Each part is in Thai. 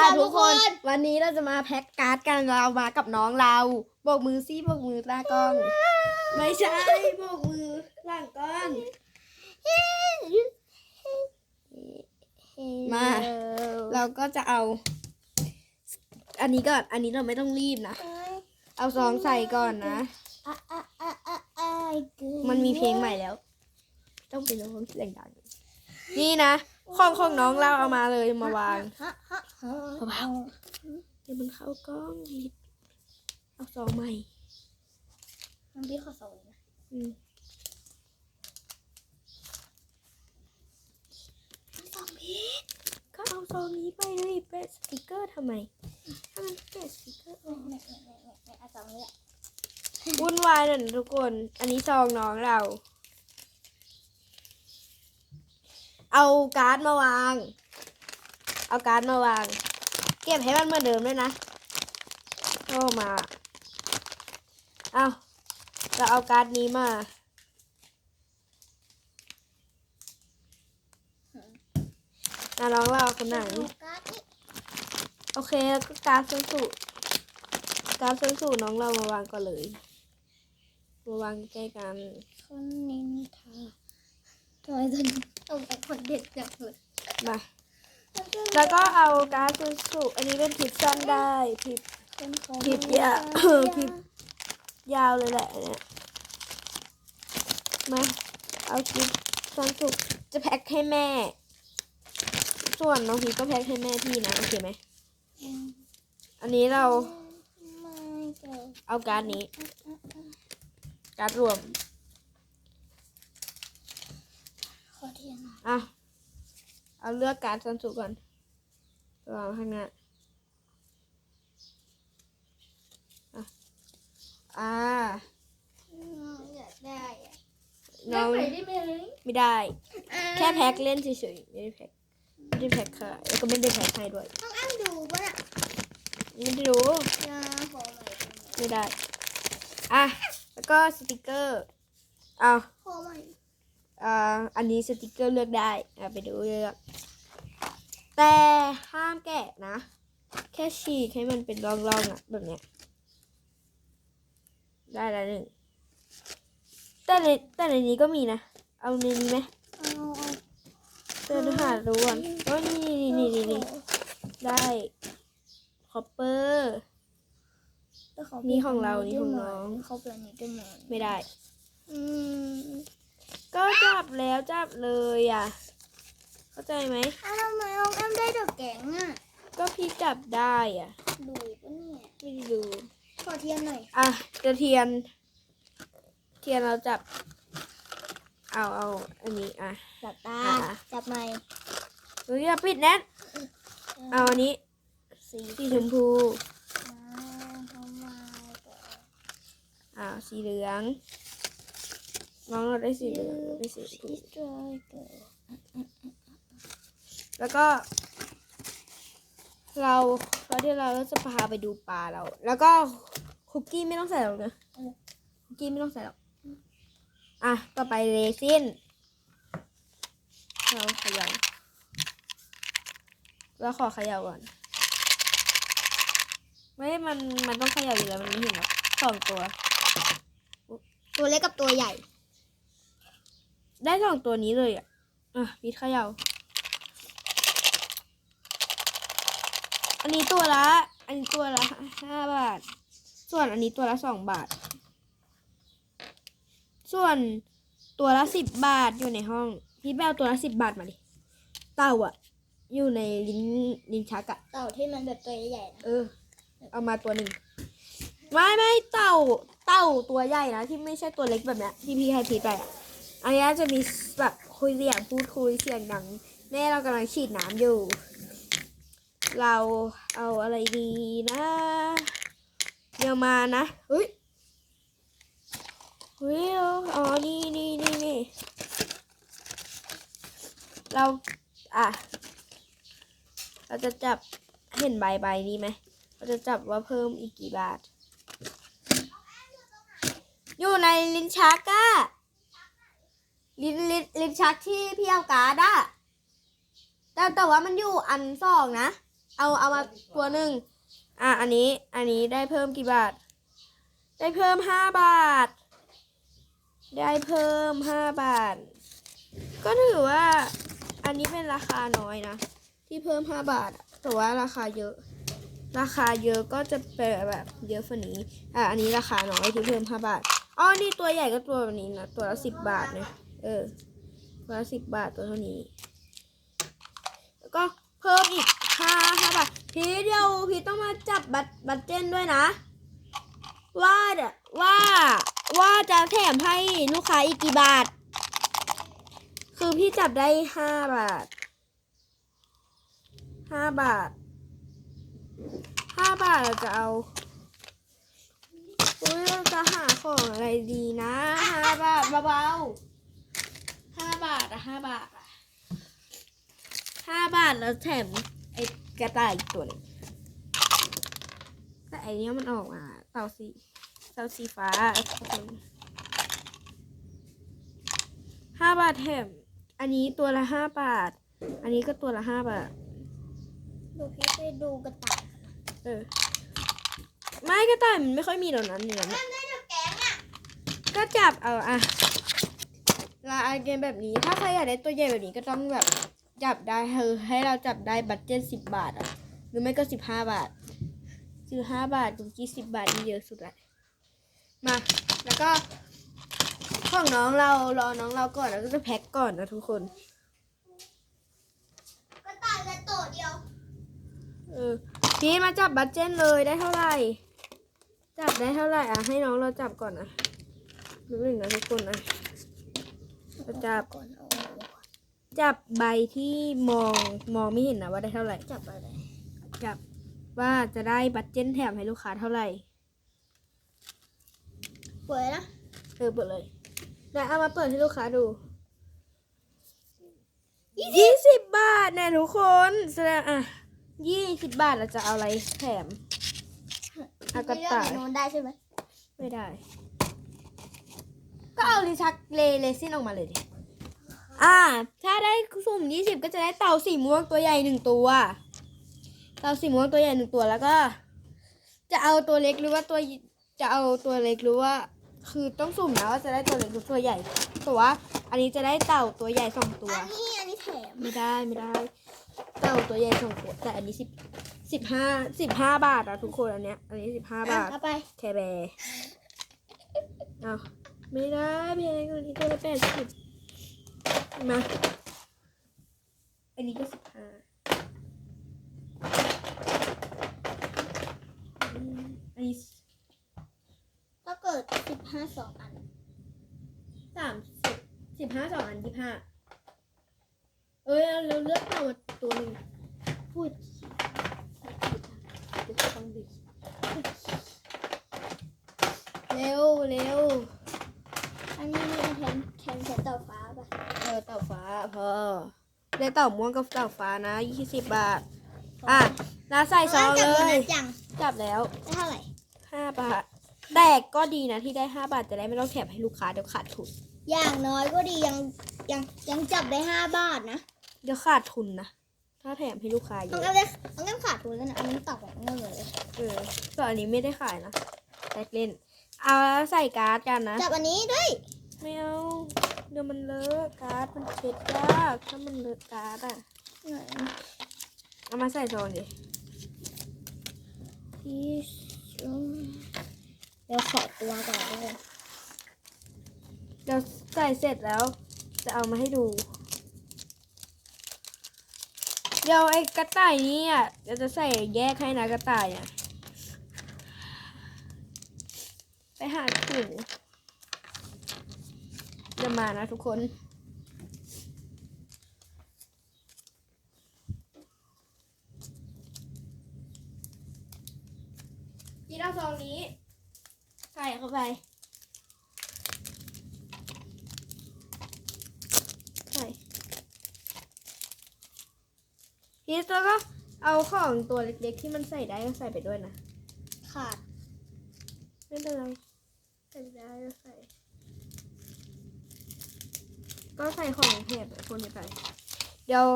ค่ะทุกคนวันนี้เราจะมาแพ็กการ์ดกันเรามากับน้องเราโบกมือซี่โบกมือตากล้อง ไม่ใช่โบกมือหลังกล้องมา เราก็จะเอา อันนี้ก่อนอันนี้เราไม่ต้องรีบนะ เอาซองใส่ก่อนนะ มันมีเพลงใหม่แล้ว ต้องเป็นร้องเสียงดังนี่นะของของน้องเราเอามาเลยมาวาง เบาเดี๋ยวมันเข้ากล้องอีกเอาซองใหม่มันพี่ขอสองนะอืมสองพี่ก็เอาซองนี้ไปเลยแปะสติกเกอร์ทำไม ถ้ามันแปะสติกเกอร์ออกเนี่ยเนี่ยเนี่ยเนี่ยเนี่ยเอาสองนี้แหละวุ่นวายหน่อยนะทุกคน อันนี้ซองน้องเรา เอาการ์ดมาวาง เอาการ์ดมาวาง เก็บให้มันเหมือนเดิมด้วยนะโอ้มาเอาเราเอาการ์ดนี้มาอะน้องเราเอาคนไหนการ์ดนี่โอเคแล้วก็การดส้นสูตรการดส้นสูตรน้องเรามาวางก่อนเลยมาวางใกล้กันคนนินทาทำไมถึงเอาแต่คนเด็ดจังเลยมา แล้วก็เอาการดส้นสูตรอันนี้เป็นผิดสั้นได้ผิดคนของผิดยาวผิดยาวเลยแหละอันเนี่ยมาเอาคลิปสั้นสูตรจะแพ็คให้แม่ ส่วนน้องพีก็แพ็คให้แม่พี่นะโอเคไหมอันนี้เราไม่เจอเอาการดนี้ การดรวมขอเทียนหน่อยอะเอาเลือกการดสันสุก่อน วางข้างหน้าอะอ่าอยากได้อะน้องได้ไหมได้ไหมไม่ได้ แค่แพ็คเล่นเฉยๆไม่ได้แพ็คไม่ได้แพ็คค่ะแล้วก็ไม่ได้แพ็คให้ด้วยต้องอ้างดูป่ะไม่ได้รู้นะขอใหม่ได้ไหมไม่ได้ อะ แล้วก็สติกเกอร์เอาขอใหม่อ่าอันนี้สติกเกอร์เลือกได้อะไปดูเลือก แต่ห้ามแกะนะ แค่ฉีกให้มันเป็นร่องๆอะแบบเนี้ย ได้แล้วหนึ่งแต่ในแต่ในนี้ก็มีนะ เอาในนี้ไหมเอาเอาเดินหาดูก่อนโอ้ยนี่นี่นี่นี่นี่ได้คอปเปอร์แต่ขนี่ของเรา นี่ของน้องเขาเป็นอันนี้ได้ไหมไม่ได้ อืม ก็จับแล้วจับเลยอะ เข้าใจไหมอ้าวทำไมน้องแอมได้ดอกแกงอะก็พี่จับได้อะดูปะเนี่ยไม่ได้ดูขอเทียนหน่อยอะกระเทียน เทียนเราจับ เอาเอาอันนี้อะ จับตาอะ จับใหม่เฮ้ยอย่าปิดแน่นเอาอันนี้สีสีชมพูทำไมก่อนอ่าสีเหลืองน้องเราได้สีเหลืองเราได้สีชมพูสีสวยเกิน แล้วก็ เราเราที่เราก็จะพาไปดูปลาเรา แล้วก็คุกกี้ไม่ต้องใส่หรอกนะคุกกี้ไม่ต้องใส่หรอกอะต่อไปเรซินเราเขย่าเราขอเขย่าก่อนไม่มันมันต้องเขย่าอยู่แล้วมันไม่เห็นหรอกสองตัว ตัวเล็กกับตัวใหญ่ ได้สองตัวนี้เลยอะอะพีทเขย่า อันนี้ตัวละ อันนี้ตัวละห้าบาท ส่วนอันนี้ตัวละสองบาท ส่วนตัวละสิบบาทอยู่ในห้อง พีทไปเอาตัวละสิบบาทมาดิ เต่าอะ อยู่ในลิ้นลิ้นชักอะเต่าที่มันแบบตัวใหญ่ๆนะเออ เอามาตัวหนึ่งไม่ไม่เต่าเต่าตัวใหญ่นะที่ไม่ใช่ตัวเล็กแบบเนี้ยที่พี่ให้พีทไปอะอันนี้จะมีแบบคุยเสียงพูดคุยเสียงดังแม่เรากำลังฉีดน้ำอยู่ เราเอาอะไรดีนะเดี๋ยวมานะเฮ้ยเฮ้ยอาอ๋อนี่นี่นี่นี่เราอะ เราจะจับเห็นใบใบนี้ไหมเราจะจับว่าเพิ่มอีกกี่บาท อยู่ในลิ้นชักอะลิ้นลิ้นลิ้นชักที่พี่เอาการ์ดอะแต่แต่ว่ามันอยู่อันสองนะ เอาเอามาตัวหนึ่งอะอันนี้อันนี้ได้เพิ่มกี่บาท ได้เพิ่มห้าบาท ได้เพิ่มห้าบาท ก็ถือว่าอันนี้เป็นราคาน้อยนะ ที่เพิ่มห้าบาทแต่ว่าราคาเยอะ ราคาเยอะก็จะเป็นแบบเยอะฝันนี้อะอันนี้ราคาน้อยที่เพิ่มห้าบาทอ๋อนี่ตัวใหญ่ก็ตัวแบบนี้นะตัวละสิบบาทเนี่ยเออตัวละสิบบาทตัวเท่านี้ แล้วก็เพิ่มอีก ห้าห้าบาทพี่เดียวพี่ต้องมาจับบัตรบัตรเจนด้วยนะ ว่าเดี๋ยวว่าว่าจะแถมให้ลูกค้าอีกกี่บาท คือพี่จับได้ห้าบาทห้าบาทห้าบาทเราจะเอาอุ้ยเราจะหาของอะไรดีนะห้าบาทเบาๆห้าบาทอะห้าบาทอะห้าบาทแล้วแถม ไอ้กระต่ายอีกตัวหนึงแต่ไอ้เนี้ยมันออกมาเต่าสีเต่าสีฟ้าไอ้ตัวนึงห้าบาทแถมอันนี้ตัวละห้าบาท อันนี้ก็ตัวละห้าบาท ดูพี่ไปดูกระต่ายเออ ไม่กระต่ายมันไม่ค่อยมีหรอกนั้นเนี่ยได้ดูแกงอะก็จับเอาอะลาเกมแบบนี้ ถ้าใครอยากได้ตัวใหญ่แบบนี้ก็ต้องแบบ จับได้เออให้เราจับได้บัตเจ็ตสิบบาทอะหรือไม่ก็สิบห้าบาทสิบห้าบาทถึงกี่สิบบาทนี่เยอะสุดละมา แล้วก็ของน้องเรารอน้องเราก่อนแล้วก็จะแพ็คก่อนนะทุกคนกระต่ายกระโตดเดียวเออพี่มาจับบัตเจนเลยได้เท่าไหร่ จับได้เท่าไหร่อะให้น้องเราจับก่อนนะรู้หนึ่งนะทุกคนนะเราจับก่อนเอา จับใบที่มองมองไม่เห็นนะว่าได้เท่าไหร่ จับอะไรจับว่าจะได้บัตเจนแถมให้ลูกค้าเท่าไหร่ เปิดนะเออเปิดเลยเดี๋ยวเอามาเปิดให้ลูกค้าดูยี่สิบบาทเนี่ยทุกคนแสดงอะยี่สิบบาทเราจะเอาอะไรแถมอะกระต่ายโน้นได้ใช่ไหมไม่ได้ ก็เอาลิชักเลเลซินออกมาเลยดิ อ่า ถ้าได้สุ่มยี่สิบก็จะได้เต่าสีม่วงตัวใหญ่หนึ่งตัว เต่าสีม่วงตัวใหญ่หนึ่งตัวแล้วก็ จะเอาตัวเล็กหรือว่าตัวจะเอาตัวเล็กหรือว่า คือต้องสุ่มนะว่าจะได้ตัวเล็กหรือตัวใหญ่แต่ว่าอันนี้จะได้เต่าตัวใหญ่สองตัว อันนี้อันนี้แถมไม่ได้ไม่ได้ เต่าตัวใหญ่สองตัวแต่อันนี้สิบสิบห้าสิบห้าบาทอะทุกคนอันเนี้ยอันนี้สิบห้าบาทเอาไปแคร์แบร์เอาไม่ได้แพงกว่านี้ตัวละแปดสิบ มา อันนี้ก็สิบห้าอันนี้ถ้าเกิดสิบห้าสองอันสามสิบสิบห้าสองอันยี่ห้าเอ้ยเราเลือกเอามาตัวหนึ่งพูดเดี๋ยวฟังดิเร็วเร็ว อันนี้มีแทนแทนแทนเต่าฟ้าป่ะ เออเต่าฟ้าพอ ได้เต่าม่วงกับเต่าฟ้านะยี่สิบบาท อะนาใส่ซองเลจับโบยนัสจังจับแล้วได้เท่าไหร่ห้าบาท แต่ก็ดีนะที่ได้ห้าบาทจะได้ไม่ต้องแถมให้ลูกค้าเดี๋ยวขาดทุน อย่างน้อยก็ดียังยังยังจับได้ห้าบาทนะ เดี๋ยวขาดทุนนะ ถ้าแถมให้ลูกค้าเยต้องอะเอาได้ต้องเอาขาดทุนแล้วนะอันนี้ต่อของเงินเลยเออส่วนอันนี้ไม่ได้ขายนะแต่เล่น เอาใส่การ์ดกันนะ จับอันนี้ด้วย ไม่เอาเดี๋ยวมันเลอะการ์ดมันเช็ดยากถ้ามันเลอะการ์ดอะไหนเอามาใส่ซองดิพี่อืมเดี๋ยวขอตัวก่อนเลยเดี๋ยวใส่เสร็จแล้ว จะเอามาให้ดู เดี๋ยวไอ้กระต่ายนี้อะเดี๋ยวจะใส่แยกให้นะกระต่ายอะไปหาถุง เดี๋ยวมานะทุกคนยีเอาซองนี้ ใส่เข้าไป ใส่พีสแล้วก็เอาของตัวเล็กๆที่มันใส่ได้ก็ใส่ไปด้วยนะ ขาด ไม่เป็นไรใส่ได้ก็ใส่ ก็ใส่ของแถบคนนี้ไป เดี๋ยว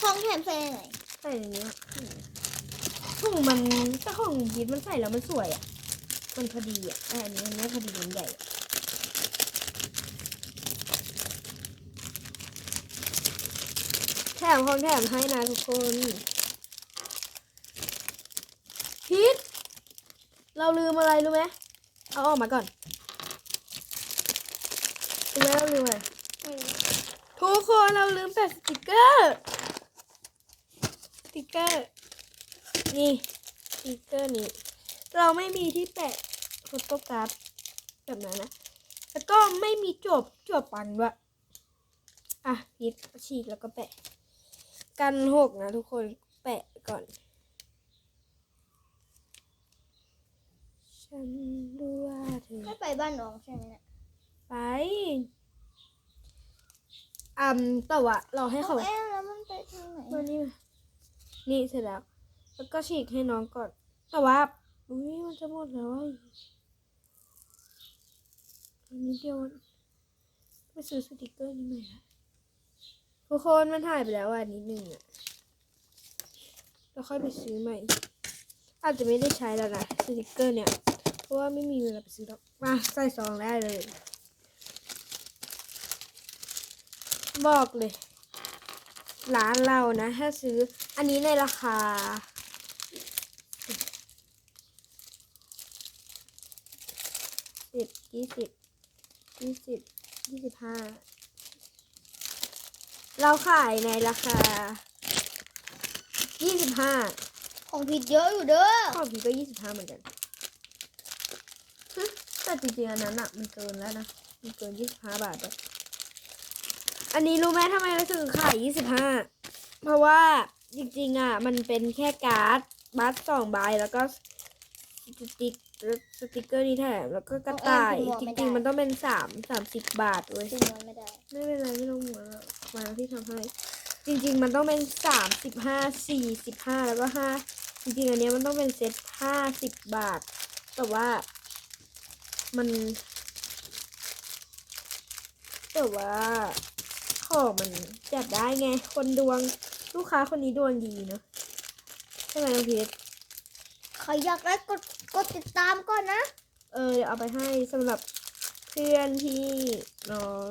ท้องแถมใส่ไหนใส่ในนี้ของมันแต่ของพีทมันใส่แล้วมันสวยอะ มันพอดีอะแต่อันนี้มันไม่พอดีมันใหญ่อะแถมของแถมให้นะทุกคนพีทเราลืมอะไรรู้ไหมเอาออกมาก่อนรู้ไหมเราลืมอะไรไม่รู้ ทุกคนเราลืมแปะสติกเกอร์ สติกเกอร์ นี่ สติกเกอร์นี้ เราไม่มีที่แปะโฟโต้การ์ดแบบนั้นนะ แล้วก็ไม่มีจบจบปันด้วยอะยิดฉีกแล้วก็แปะ กันหกนะทุกคนแปะก่อน ฉันรู้ว่าเธอไม่ไปบ้านน้องใช่ไหมเนี่ยไป อืมแต่ว่าเราให้เขา เอ๊ะแล้วมันไปทางไหนมานี่มานี่เสร็จแล้ว แล้วก็ฉีกให้น้องก่อน แต่ว่า อุ้ยมันจะหมดแล้วอะอันนี้เดียวไปซื้อสติกเกอร์นี่ใหม่ละทุกคนมันถ่ายไปแล้วอะนิดนึงอะแล้วค่อยไปซื้อใหม่ อาจจะไม่ได้ใช้แล้วนะสติกเกอร์เนี่ย เพราะว่าไม่มีเวลาไปซื้อหรอก มาใส่ซองได้เลย บอกเลย ร้านเรานะถ้าซื้ออันนี้ในราคา สิบยี่สิบยี่สิบยี่สิบห้าเราขายในราคายี่สิบห้าของผิดเยอะอยู่เด้อของพี่ก็ยี่สิบห้าเหมือนกันฮะแต่จริงๆอันนั้นอะมันเกินแล้วนะ มันเกินยี่สิบห้าบาทแล้ว อันนี้รู้ไหมทำไมเราถึงขายยี่สิบห้าเพราะว่าจริงๆอะ มันเป็นแค่การ์ดบัตรสองใบแล้วก็สติ๊กสติ๊กเกอร์นี่แถมแล้วก็กระต่าย จริงๆ มันต้องเป็นสามสามสิบบาทเว้ยจริงมันไม่ได้ไม่เป็นไรไม่ต้องหัวงมาที่ทำให้ จริง ๆ มันต้องเป็นสามสิบห้าสี่สิบห้าแล้วก็ห้าจริงๆ อันเนี้ยมันต้องเป็นเซ็ตห้าสิบบาท แต่ว่ามันแต่ว่า ของมันจัดได้ไง คนดวงลูกค้าคนนี้ดวงดีเนอะใช่ไหมน้องพีชใครอยากได้กดกดติดตามก่อนนะ เออเดี๋ยวเอาไปให้สำหรับเพื่อนที่น้อง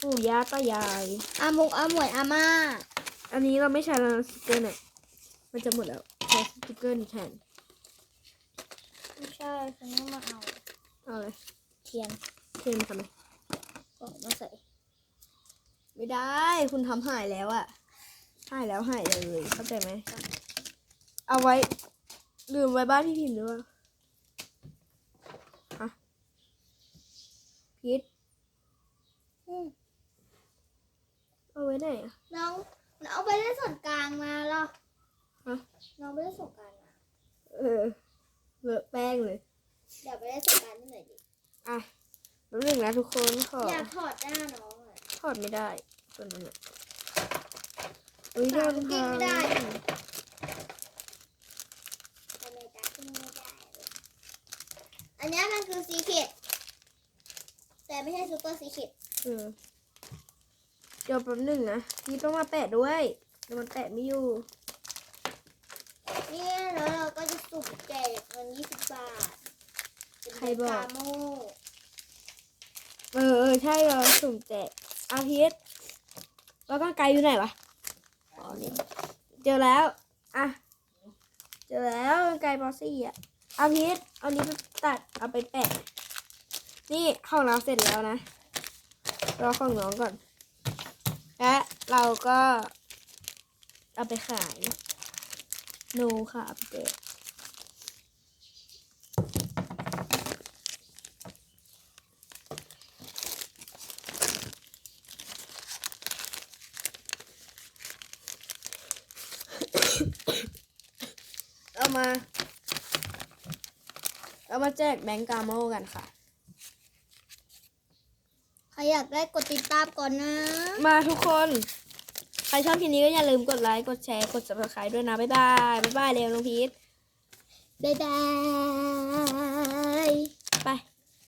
ปู่ย่าตายาย อามงอาหมวยอาม่าอันนี้เราไม่ใช้แล้วนะสติกเกอร์เนี่ยมันจะหมดแล้วใช้สติกเกอร์นี่แทนไม่ใช่ฉันต้องมาเอา เอาเลยเทียนเทมทำไมก็มาใส่ ไม่ได้ คุณทำหายแล้วอะหายแล้วหายเลย เข้าใจไหม เอาไว้ ลืมไว้บ้านพี่พิมพ์หรือเปล่าฮะพีทอืมเอาไว้ไหนอะน้องน้องเอาไปเล่นส่วนกลางมาเหรอฮะน้องไปเล่นส่วนกลางมาเออเลอะแป้งเลย เดี๋ยวไปเล่นส่วนกลางที่ไหนดิอะแป๊บนึงนะทุกคนขออยากถอดหน้าน้องอะ ถอดไม่ได้ ตัวนั้นอะอุ้ยโดสาวนกินไม่ได้พังทำไมตาขึ้นไม่ได้เลยอันเนี้ยมันคือซีเคดแต่ไม่ใช่ซูเปอร์ซีเคดเออเดี๋ยวแป๊บหนึ่งนะพี่ต้องมาแปะด้วยเดี๋ยวมันแปะไม่อยู่นี่แล้วเราก็จะสุ่มแจกเงินยี่สิบบาทเป็นใครบอกกาโมเออเออใช่เราสุ่มแจกอาพีท แล้วก็ไกลอยู่ไหนวะอ๋อนี่เจอแล้ว อะ เจอแล้วไกลบอสซี่อะเอาพีทเอานี้ไปตัดเอาไปแปะ นี่ของเราเสร็จแล้วนะรอของน้องก่อน และเราก็เอาไปขาย โนค่ะเอาไปเอ มาเอามาแจกแบงก์กาโมกันค่ะ ใครอยากได้กดติดตามก่อนนะ มาทุกคน ใครชอบคลิปนี้ก็อย่าลืมกดไลค์ กดแชร์ กด subscribe ด้วยนะ บ๊ายบาย บ๊ายบายเร็วน้องพีทบ๊ายบาย